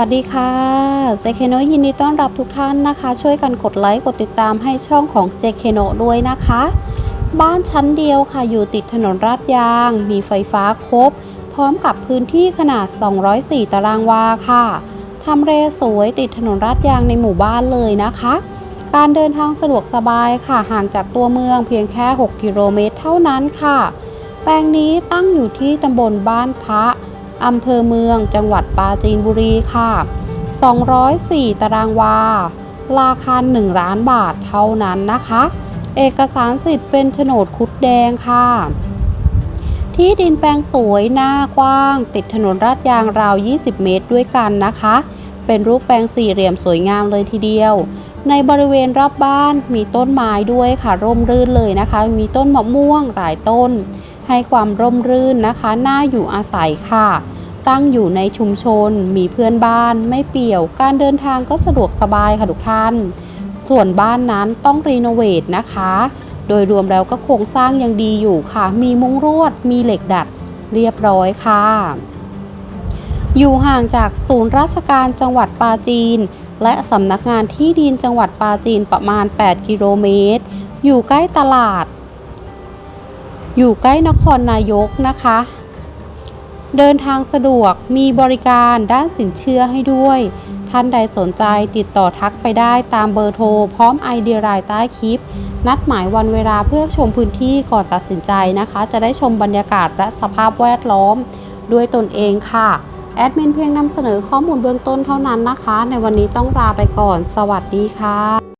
สวัสดีค่ะเจเคโนยินดีต้อนรับทุกท่านนะคะ ช่วยกันกดไลค์กดติดตามให้ช่องของเจเคโนด้วยนะคะ บ้านชั้นเดียวค่ะอยู่ติดถนนราดยาง มีไฟฟ้าครบ พร้อมกับพื้นที่ขนาด 204 ตารางวาค่ะทำเลสวยติดถนนราดยางในหมู่บ้านเลยนะคะ การเดินทางสะดวกสบายค่ะห่างจากตัวเมืองเพียงแค่ 6 กิโลเมตรเท่านั้นค่ะ แปลงนี้ตั้งอยู่ที่ตำบลบ้านพระ อำเภอเมืองจังหวัดปราจีนบุรีค่ะ 204 ตารางวา ราคา 1 ล้านบาทเท่านั้นนะคะ เอกสารสิทธิ์เป็นโฉนดคุดแดงค่ะ ที่ดินแปลงสวยหน้ากว้าง ติดถนนราดยางราว 20 เมตรด้วยกันนะคะ เป็นรูปแปลงสี่เหลี่ยมสวยงามเลยทีเดียวในบริเวณรอบบ้านมีต้นไม้ด้วยค่ะร่มรื่นเลยนะคะ มีต้นมะม่วงหลายต้น ให้ความร่มรื่นนะคะน่าอยู่อาศัยค่ะ ตั้งอยู่ในชุมชน มีเพื่อนบ้าน ไม่เปี่ยว การเดินทางก็สะดวกสบายค่ะทุกท่าน ส่วนบ้านนั้นต้องรีโนเวทนะคะ โดยรวมแล้วก็โครงสร้างยังดีอยู่ค่ะ มีมุ้งรวด มีเหล็กดัด เรียบร้อยค่ะ อยู่ห่างจากศูนย์ราชการจังหวัดปาจีน และสำนักงานที่ดินจังหวัดปาจีนประมาณ 8 กิโลเมตร อยู่ใกล้ตลาด อยู่ใกล้นครนายกนะคะ เดินทางสะดวกมีบริการด้านสินเชื่อให้ด้วย ท่านใดสนใจติดต่อทักไปได้ตามเบอร์โทร พร้อมไอเดียรายใต้คลิป นัดหมายวันเวลาเพื่อชมพื้นที่ก่อนตัดสินใจนะคะ จะได้ชมบรรยากาศและสภาพแวดล้อมด้วยตนเองค่ะแอดมินเพียงนำเสนอข้อมูลเบื้องต้นเท่านั้นนะคะ ในวันนี้ต้องลาไปก่อน สวัสดีค่ะ